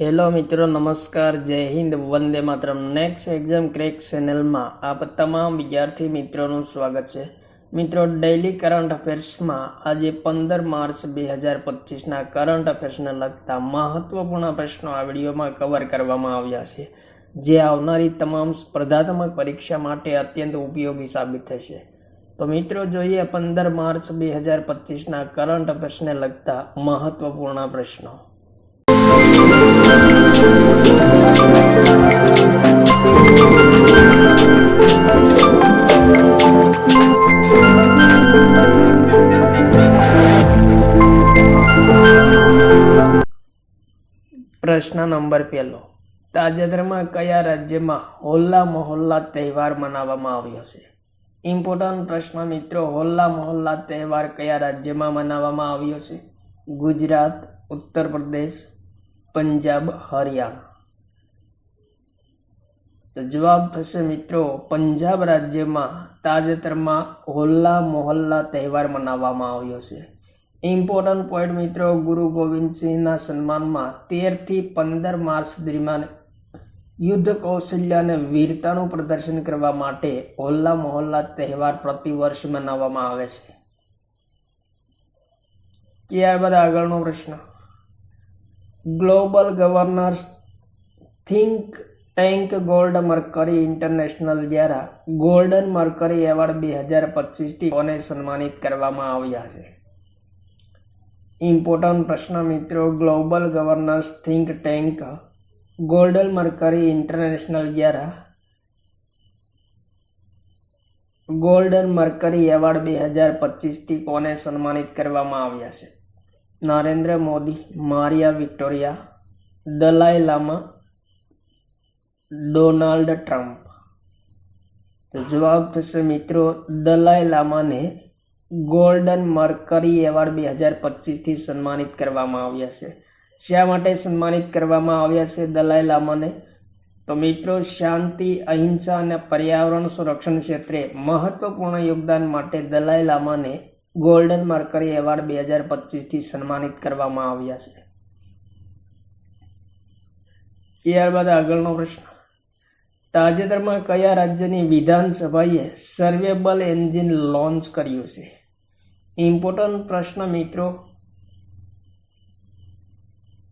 Hello મિત્રો, નમસ્કાર, જય હિન્દ, વંદે માતરમ. નેક્સ્ટ એક્ઝામ ક્રેક ચેનલમાં આપ તમામ વિદ્યાર્થી મિત્રોનું સ્વાગત છે. મિત્રો ડેઇલી કરંટ અફેર્સમાં આજે પંદર માર્ચ બે હજાર પચીસના કરંટ અફેર્સને લગતા મહત્વપૂર્ણ પ્રશ્નો આ વિડીયોમાં કવર કરવામાં આવ્યા છે, જે આવનારી તમામ સ્પર્ધાત્મક પરીક્ષા માટે અત્યંત ઉપયોગી સાબિત થશે. તો મિત્રો, જોઈએ પંદર માર્ચ બે હજાર પચીસના કરંટ અફેર્સને લગતા મહત્વપૂર્ણ પ્રશ્નો. પ્રશ્ન નંબર પહેલો. તાજેતરમાં કયા રાજ્યમાં હોલ્લા મોહલ્લા તહેવાર મનાવવામાં આવ્યો છે? ઇમ્પોર્ટન્ટ પ્રશ્ન મિત્રો, હોલ્લા મોહલ્લા તહેવાર કયા રાજ્યમાં મનાવવામાં આવ્યો છે? ગુજરાત ઉત્તર પ્રદેશ પંજાબ, હરિયાણા. તો જવાબ થશે મિત્રો, પંજાબ રાજ્યમાં તાજેતરમાં હોલ્લા મોહલ્લા તહેવાર મનાવવામાં આવ્યો છે. ઇમ્પોર્ટન્ટ પોઈન્ટ મિત્રો, ગુરુ ગોવિંદસિંહના સન્માનમાં તેરથી પંદર માર્ચ દરમિયાન યુદ્ધ કૌશલ્ય અને વીરતાનું પ્રદર્શન કરવા માટે હોલ્લા મોહલ્લા તહેવાર પ્રતિવર્ષ મનાવવામાં આવે છે. ત્યારબાદ આગળનો પ્રશ્ન? Global governors think tank gold mercury international દ્વારા ગોલ્ડન મર્કરી એવોર્ડ બે હજાર પચીસથી કોને સન્માનિત કરવામાં આવ્યા છે? ઇમ્પોર્ટન્ટ પ્રશ્ન મિત્રો, global governance think tank, golden mercury international દ્વારા ગોલ્ડન મર્કરી એવોર્ડ બે હજાર પચીસથી કોને સન્માનિત કરવામાં આવ્યા છે? Narendra Modi, Maria Victoria, Dalai Lama, Donald Trump. તો જવાબ થશે મિત્રો, દલાઈ લામાને ગોલ્ડન મર્કરી એવોર્ડ બે હજાર પચીસથી સન્માનિત કરવામાં આવ્યા છે. શા માટે સન્માનિત કરવામાં આવ્યા છે દલાઈ લામાને તો મિત્રો, શાંતિ, અહિંસા અને પર્યાવરણ સંરક્ષણ ક્ષેત્રે મહત્વપૂર્ણ યોગદાન માટે દલાઈ લામાને ગોલ્ડન મર્કરી એવોર્ડ બે હજાર પચીસથી સન્માનિત કરવામાં આવ્યા છે. ત્યારબાદ આગળનો પ્રશ્ન. તાજેતરમાં કયા રાજ્યની વિધાનસભાએ સર્વેબલ એન્જિન લોન્ચ કર્યું છે? ઇમ્પોર્ટન્ટ પ્રશ્ન મિત્રો.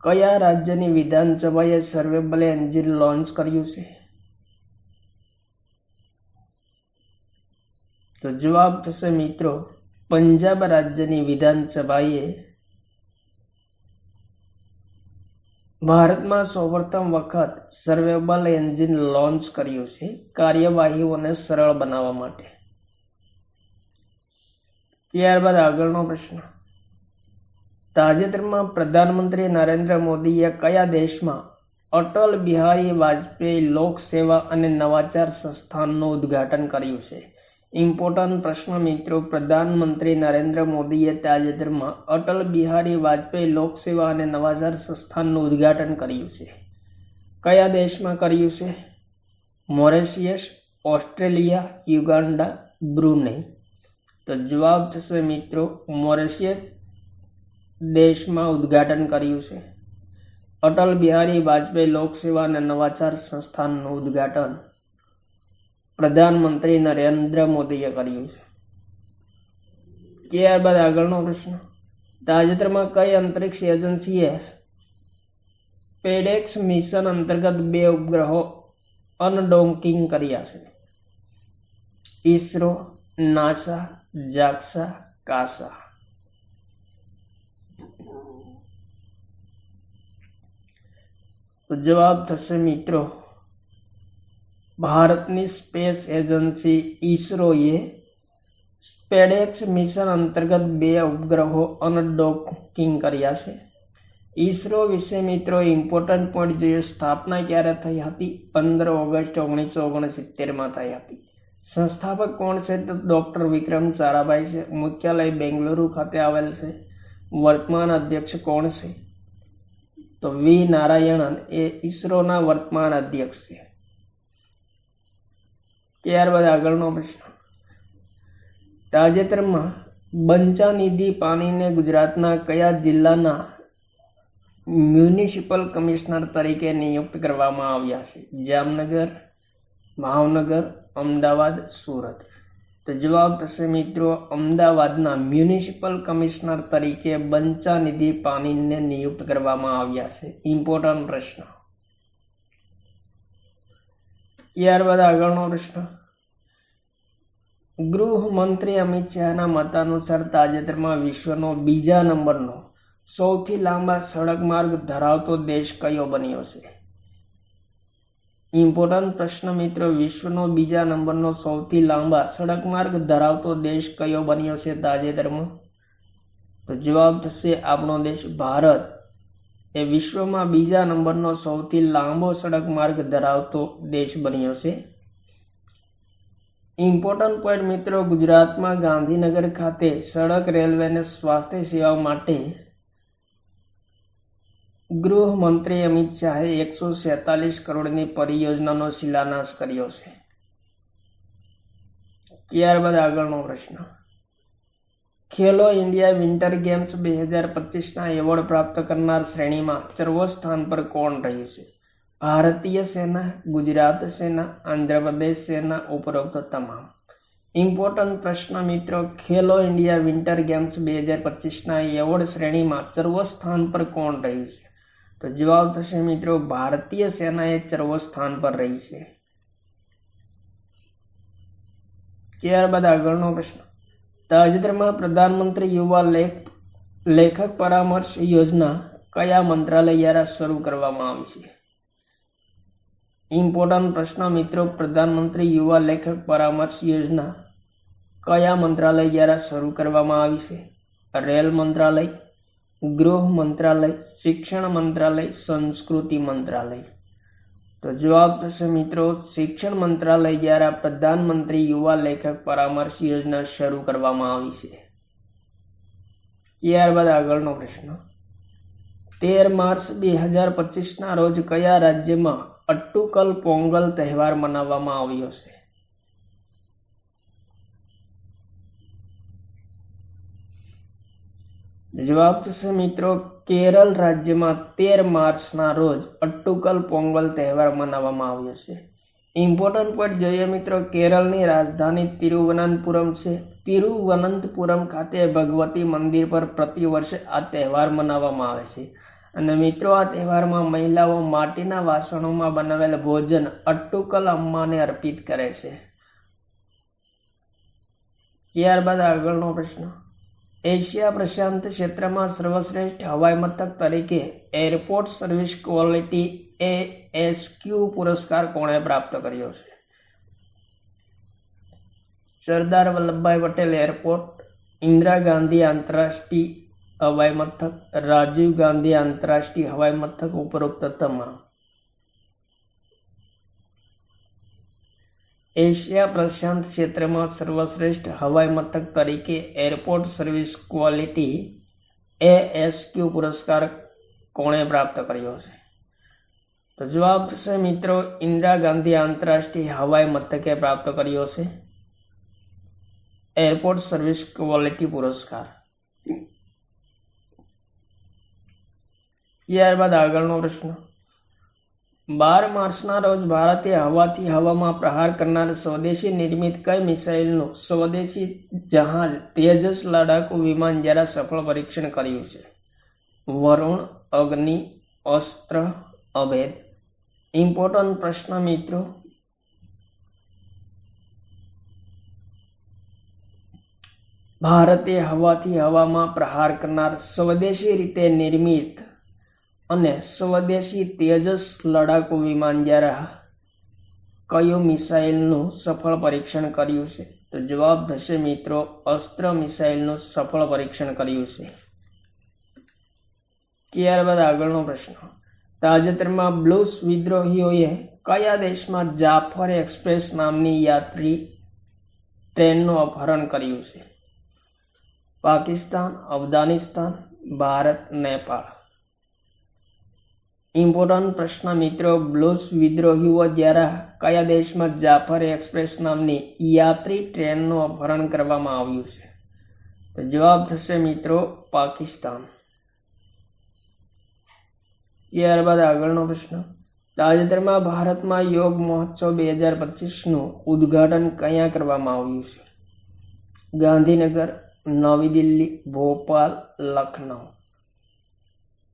કયા રાજ્યની વિધાનસભાએ સર્વેબલ એન્જિન લોન્ચ કર્યું છે? તો જવાબ થશે મિત્રો, પંજાબ રાજ્યની વિધાનસભાએ ભારતમાં સૌપ્રથમ વખત સર્વેબલ એન્જિન લોન્ચ કર્યું છે. કાર્યવાહીઓને સરળ બનાવવા માટે. ત્યારબાદ આગળનો પ્રશ્ન. તાજેતરમાં પ્રધાનમંત્રી નરેન્દ્ર મોદીએ કયા દેશમાં અટલ બિહારી વાજપેયી લોક સેવા અને નવાચાર સંસ્થાનનું ઉદ્ઘાટન કર્યું છે? ઇમ્પોર્ટન્ટ પ્રશ્ન મિત્રો, પ્રધાનમંત્રી નરેન્દ્ર મોદીએ તાજેતરમાં અટલ બિહારી વાજપેયી લોકસેવા અને નવાચાર સંસ્થાનનું ઉદ્ઘાટન કર્યું છે. કયા દેશમાં કર્યું છે? Mauritius, Australia, Uganda, Brunei. તો જવાબ થશે મિત્રો મોરેશિયસ દેશમાં ઉદ્ઘાટન કર્યું છે. અટલ બિહારી વાજપેયી લોકસેવા અને નવાચાર સંસ્થાનનું ઉદ્ઘાટન પ્રધાનમંત્રી નરેન્દ્ર મોદીએ કર્યું છે. ત્યારબાદ આગળનો પ્રશ્ન. તાજેતરમાં કઈ અંતરિક્ષ એજન્સીએ પેડેક્સ મિશન અંતર્ગત બે ઉપગ્રહો અનડોંકિંગ કર્યા છે? ઈસરો નાસા જાક્સા કાસા જવાબ થશે મિત્રો, ભારતની સ્પેસ એજન્સી ઈસરોએ સ્પેડેક્સ મિશન અંતર્ગત બે ઉપગ્રહો અનડોકિંગ કર્યા છે. ઈસરો વિશે મિત્રો ઇમ્પોર્ટન્ટ પોઈન્ટ જોઈએ. સ્થાપના ક્યારે થઈ હતી? પંદર ઓગસ્ટ ઓગણીસો ઓગણસિત્તેરમાં થઈ હતી. સંસ્થાપક કોણ છે? તો ડૉક્ટર વિક્રમ સારાભાઈ છે. મુખ્યાલય બેંગલુરુ ખાતે આવેલ છે. વર્તમાન અધ્યક્ષ કોણ છે? તો વી નારાયણન. એ ઈસરોના વર્તમાન અધ્યક્ષ છે. ત્યારબાદ આગળનો પ્રશ્ન. તાજેતરમાં બંચાનિધિ પાણીને ગુજરાતના કયા જિલ્લાના મ્યુનિસિપલ કમિશનર તરીકે નિયુક્ત કરવામાં આવ્યા છે? જામનગર ભાવનગર, અમદાવાદ, સુરત. તો જવાબ થશે મિત્રો અમદાવાદના મ્યુનિસિપલ કમિશનર તરીકે બંચાનિધિ પાનીને નિયુક્ત કરવામાં આવ્યા છે. ઇમ્પોર્ટન્ટ પ્રશ્ન. ત્યારબાદ આગળનો પ્રશ્ન. ગૃહમંત્રી અમિત શાહના મતાનુસાર તાજેતરમાં વિશ્વનો બીજા નંબરનો સૌથી લાંબા સડક માર્ગ ધરાવતો દેશ કયો બન્યો છે? ઇમ્પોર્ટન્ટ પ્રશ્ન મિત્રો, વિશ્વનો બીજા નંબરનો સૌથી લાંબા સડક માર્ગ ધરાવતો દેશ કયો બન્યો છે તાજેતરમાં? તો જવાબ થશે આપણો દેશ ભારત. એ વિશ્વમાં બીજા નંબરનો સૌથી લાંબો સડક માર્ગ ધરાવતો દેશ બન્યો છે. ઇમ્પોર્ટન્ટ પોઈન્ટ મિત્રો, ગુજરાતમાં ગાંધીનગર ખાતે સડક રેલવે અને સ્વાસ્થ્ય સેવાઓ માટે ગૃહમંત્રી અમિત શાહે એકસો સેતાલીસ કરોડની પરિયોજનાનો શિલાન્યાસ કર્યો છે. ત્યારબાદ આગળનો પ્રશ્ન. ખેલો ઇન્ડિયા વિન્ટર ગેમ્સ બે હજાર પચીસના એવોર્ડ પ્રાપ્ત કરનાર શ્રેણીમાં સર્વ સ્થાન પર કોણ રહ્યું છે? ભારતીય સેના, ગુજરાત સેના, આંધ્રપ્રદેશ સેના ઉપરોક્ત તમામ. ઇમ્પોર્ટન્ટ પ્રશ્ન મિત્રો, ખેલો ઇન્ડિયા વિન્ટર ગેમ્સ બે હજાર પચીસના એવોર્ડ શ્રેણીમાં સર્વ સ્થાન પર કોણ રહ્યું છે? તો જવાબ થશે મિત્રો, ભારતીય સેના એ ચર્વ સ્થાન પર રહી છે. ત્યારબાદ આગળનો પ્રશ્ન. તાજેતરમાં પ્રધાનમંત્રી યુવા લેખ, લેખક પરામર્શ યોજના કયા મંત્રાલય દ્વારા શરૂ કરવામાં આવી છે? ઇમ્પોર્ટન્ટ પ્રશ્ન મિત્રો, પ્રધાનમંત્રી યુવા લેખક પરામર્શ યોજના કયા મંત્રાલય દ્વારા શરૂ કરવામાં આવી છે? રેલ મંત્રાલય ગૃહ મંત્રાલય, શિક્ષણ મંત્રાલય, સંસ્કૃતિ મંત્રાલય. તો જવાબ થશે મિત્રો, શિક્ષણ મંત્રાલય દ્વારા પ્રધાનમંત્રી યુવા લેખક પરામર્શ યોજના શરૂ કરવામાં આવી છે. ત્યારબાદ આગળનો પ્રશ્ન. તેર માર્ચ બે હજાર પચીસના રોજ કયા રાજ્યમાં અટ્ટુકલ પોંગલ તહેવાર મનાવવામાં આવ્યો છે? જવાબ થશે મિત્રો, કેરળ રાજ્યમાં તેર માર્ચના રોજ અટ્ટુકલ પોંગલ તહેવાર મનાવવામાં આવ્યો છે. ઇમ્પોર્ટન્ટ પોઈન્ટ જોઈએ મિત્રો, કેરળની રાજધાની તિરુવનંતપુરમ છે. તિરુવનંતપુરમ ખાતે ભગવતી મંદિર પર પ્રતિ વર્ષે આ તહેવાર મનાવવામાં આવે છે. અને મિત્રો, આ તહેવારમાં મહિલાઓ માટીના વાસણોમાં બનાવેલ ભોજન અટ્ટુકલ અમ્માને અર્પિત કરે છે. ત્યારબાદ આગળનો પ્રશ્ન. એશિયા પ્રશાંત ક્ષેત્રમાં સર્વશ્રેષ્ઠ હવાઈ મથક તરીકે airport service quality A SQ પુરસ્કાર કોણે પ્રાપ્ત કર્યો છે? સરદાર વલ્લભભાઈ પટેલ એરપોર્ટ, ઇન્દિરા ગાંધી આંતરરાષ્ટ્રીય હવાઈ મથક, રાજીવ ગાંધી આંતરરાષ્ટ્રીય હવાઈ મથક ઉપરોક્ત તમામ એશિયા પ્રશાંત ક્ષેત્રમાં સર્વશ્રેષ્ઠ હવાઈ મથક તરીકે એરપોર્ટ સર્વિસ ક્વોલિટી એએસક્યુ પુરસ્કાર કોણે પ્રાપ્ત કર્યો છે તો જવાબ થશે મિત્રો ઇન્દિરા ગાંધી આંતરરાષ્ટ્રીય હવાઈ મથકે પ્રાપ્ત કર્યો છે એરપોર્ટ સર્વિસ ક્વોલિટી પુરસ્કાર ત્યારબાદ આગળનો પ્રશ્ન. બાર માર્ચના રોજ ભારતે હવાથી હવામાં પ્રહાર કરનાર સ્વદેશી નિર્મિત કઈ મિસાઇલનું સ્વદેશી જહાજ તેજસ લડાકુ વિમાન દ્વારા સફળ પરીક્ષણ કર્યું છે? વરુણ, અગ્નિ, અસ્ત્ર, અભેદ. ઇમ્પોર્ટન્ટ પ્રશ્ન મિત્રો. ભારતે હવાથી હવામાં પ્રહાર કરનાર સ્વદેશી રીતે નિર્મિત અને સ્વદેશી તેજસ લડાકુ વિમાન દ્વારા કયું મિસાઇલનું સફળ પરીક્ષણ કર્યું છે? તો જવાબ થશે મિત્રો, અસ્ત્ર મિસાઇલનું સફળ પરીક્ષણ કર્યું છે. ત્યારબાદ આગળનો પ્રશ્ન. તાજેતરમાં બ્લુસ વિદ્રોહીઓએ કયા દેશમાં જાફર એક્સપ્રેસ નામની યાત્રી ટ્રેનનું અપહરણ કર્યું છે? પાકિસ્તાન, અફઘાનિસ્તાન, ભારત, નેપાળ. ઇમ્પોર્ટન્ટ પ્રશ્ન મિત્રો બ્લુસ વિદ્રોહીઓ દ્વારા કયા દેશમાં જાફર એક્સપ્રેસ નામની યાત્રી ટ્રેનનું અપહરણ કરવામાં આવ્યું છે? તો જવાબ થશે મિત્રો, પાકિસ્તાન. ત્યારબાદ આગળનો પ્રશ્ન. તાજેતરમાં ભારતમાં યોગ મહોત્સવ બે હજાર પચીસનું ઉદ્ઘાટન ક્યાં કરવામાં આવ્યું છે? ગાંધીનગર, નવી દિલ્હી, ભોપાલ, લખનઉ.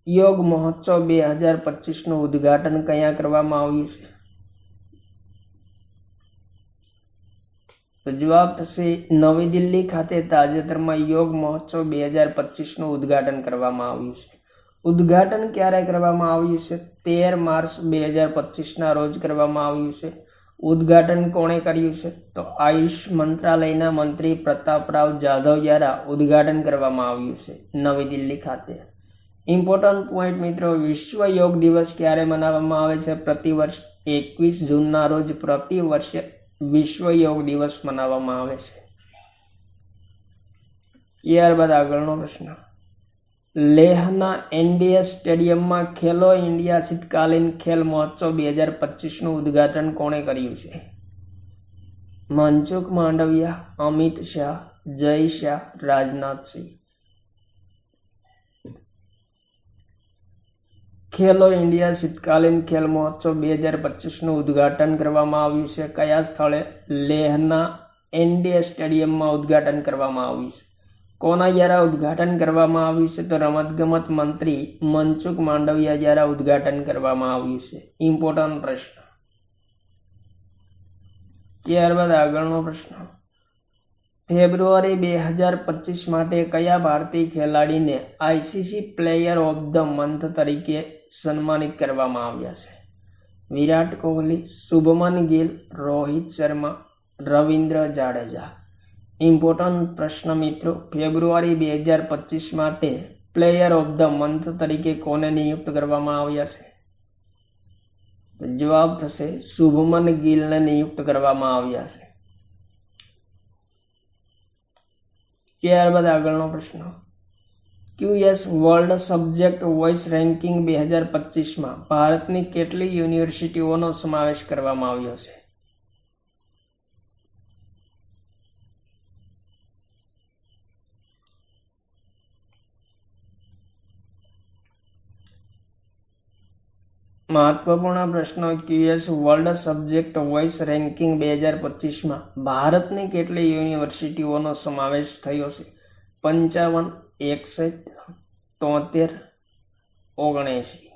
યોગ મહોત્સવ બે હજાર પચીસનું ઉદ્ઘાટન ક્યાં કરવામાં આવ્યું છે? તો જવાબ થશે, નવી દિલ્હી ખાતે તાજેતરમાં યોગ મહોત્સવ બે હજાર પચીસનું ઉદ્ઘાટન કરવામાં આવ્યું છે. ઉદ્ઘાટન ક્યારે કરવામાં આવ્યું છે? તેર માર્ચ બે હજાર પચીસના રોજ કરવામાં આવ્યું છે. ઉદ્ઘાટન કોણે કર્યું છે? તો આયુષ મંત્રાલયના મંત્રી પ્રતાપરાવ જાધવ દ્વારા ઉદ્ઘાટન કરવામાં આવ્યું છે નવી દિલ્હી ખાતે. ઇમ્પોર્ટન્ટ પોઈન્ટ મિત્રો, વિશ્વ યોગ દિવસ ક્યારે મનાવવામાં આવે છે? પ્રતિવર્ષ એકવીસ જૂનના રોજ પ્રતિ વર્ષે વિશ્વ યોગ દિવસ મનાવવામાં આવે છે. ત્યારબાદ આગળનો પ્રશ્ન. લેહના એનડીએ સ્ટેડિયમમાં ખેલો ઇન્ડિયા શીતકાલીન ખેલ મહોત્સવ બે હજાર પચીસનું ઉદ્ઘાટન કોણે કર્યું છે? મનસુખ માંડવિયા, અમિત શાહ, જય શાહ, રાજનાથસિંહ. ખેલો ઇન્ડિયા શીતકાલીન ખેલ મહોત્સવ બે હજાર પચીસનું ઉદ્ઘાટન કરવામાં આવ્યું છે. કયા સ્થળે લેહના એનડીએ સ્ટેડિયમમાં ઉદ્ઘાટન કરવામાં આવ્યું છે? કોના દ્વારા ઉદ્ઘાટન કરવામાં આવ્યું છે? તો રમતગમત મંત્રી મનસુખ માંડવિયા દ્વારા ઉદ્ઘાટન કરવામાં આવ્યું છે. ઇમ્પોર્ટન્ટ પ્રશ્ન. ત્યારબાદ આગળનો પ્રશ્ન. ફેબ્રુઆરી બે હજાર પચીસ માટે કયા ભારતીય ખેલાડીને ICC player of the month તરીકે સન્માનિત કરવામાં આવ્યા છે. વિરાટ કોહલી, શુભમન ગિલ, રોહિત શર્મા, રવિન્દ્ર જાડેજા. ઇમ્પોર્ટન્ટ પ્રશ્ન મિત્રો, ફેબ્રુઆરી બે હજાર પચીસ માટે પ્લેયર ઓફ ધ મંથ તરીકે કોને નિયુક્ત કરવામાં આવ્યા છે? જવાબ થશે, શુભમન ગિલને નિયુક્ત કરવામાં આવ્યા છે. ત્યારબાદ આગળનો પ્રશ્ન. QS world subject wise ranking બે હજાર પચીસમાં ભારતની કેટલી યુનિવર્સિટીઓનો સમાવેશ કરવામાં આવ્યો છે? મહત્વપૂર્ણ પ્રશ્નો QS world subject wise ranking બે હજાર પચીસમાં ભારતની કેટલી યુનિવર્સિટીઓનો સમાવેશ થયો છે? પંચાવન, એકસઠ, તોતેર, ઓગણએંશી.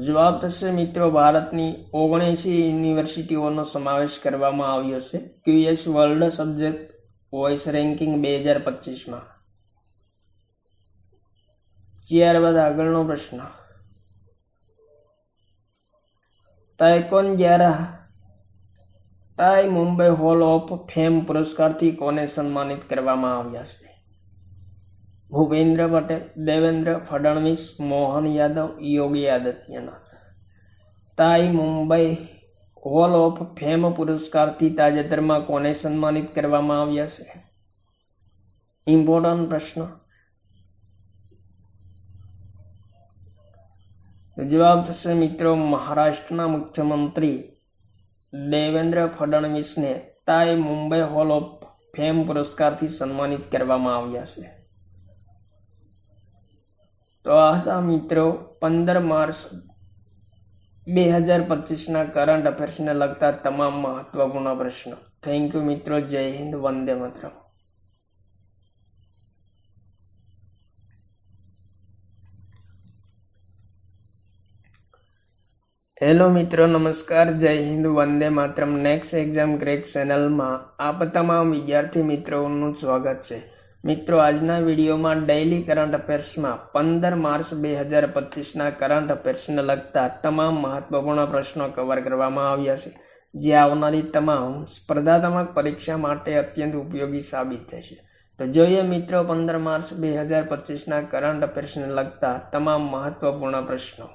જવાબ થશે મિત્રો ભારતની ઓગણએંશી યુનિવર્સિટીઓનો સમાવેશ કરવામાં આવ્યો છે. QS world subject wise ranking બે હજાર પચીસમાં. ત્યારબાદ આગળનો પ્રશ્ન. તાયકોન દ્વારા TiE Mumbai hall of fame પુરસ્કારથી કોને સન્માનિત કરવામાં આવ્યા છે? Bhupendra Patel, Devendra Fadnavis, Mohan Yadav, Yogi Adityanath. TiE Mumbai hall of fame પુરસ્કારથી તાજેતરમાં કોને સન્માનિત કરવામાં આવ્યા છે? ઇમ્પોર્ટન્ટ પ્રશ્ન. જવાબ થશે મિત્રો મહારાષ્ટ્રના મુખ્યમંત્રી Devendra ફડણવીસને TiE Mumbai hall of fame પુરસ્કારથી સન્માનિત કરવામાં આવ્યા છે. તો આ મિત્રો, પંદર માર્ચ બે હજાર પચીસના કરંટ અફેર્સને લગતા તમામ મહત્વપૂર્ણ પ્રશ્નો. થેન્ક યુ મિત્રો, જય હિન્દ, વંદે માતરમ. હેલો મિત્રો, નમસ્કાર, જય હિન્દ, વંદે માત્રમ. નેક્સ્ટ એક્ઝામ ક્રેક ચેનલમાં આપ તમામ વિદ્યાર્થી મિત્રોનું સ્વાગત છે. મિત્રો, આજના વિડીયોમાં ડેઇલી કરંટ અફેર્સમાં પંદર માર્ચ બે હજાર પચીસના કરંટ અફેર્સને લગતા તમામ મહત્વપૂર્ણ પ્રશ્નો કવર કરવામાં આવ્યા છે, જે આવનારી તમામ સ્પર્ધાત્મક પરીક્ષા માટે અત્યંત ઉપયોગી સાબિત થશે. તો જોઈએ મિત્રો, પંદર માર્ચ બે હજાર પચીસના કરંટ અફેર્સને લગતા તમામ મહત્વપૂર્ણ પ્રશ્નો.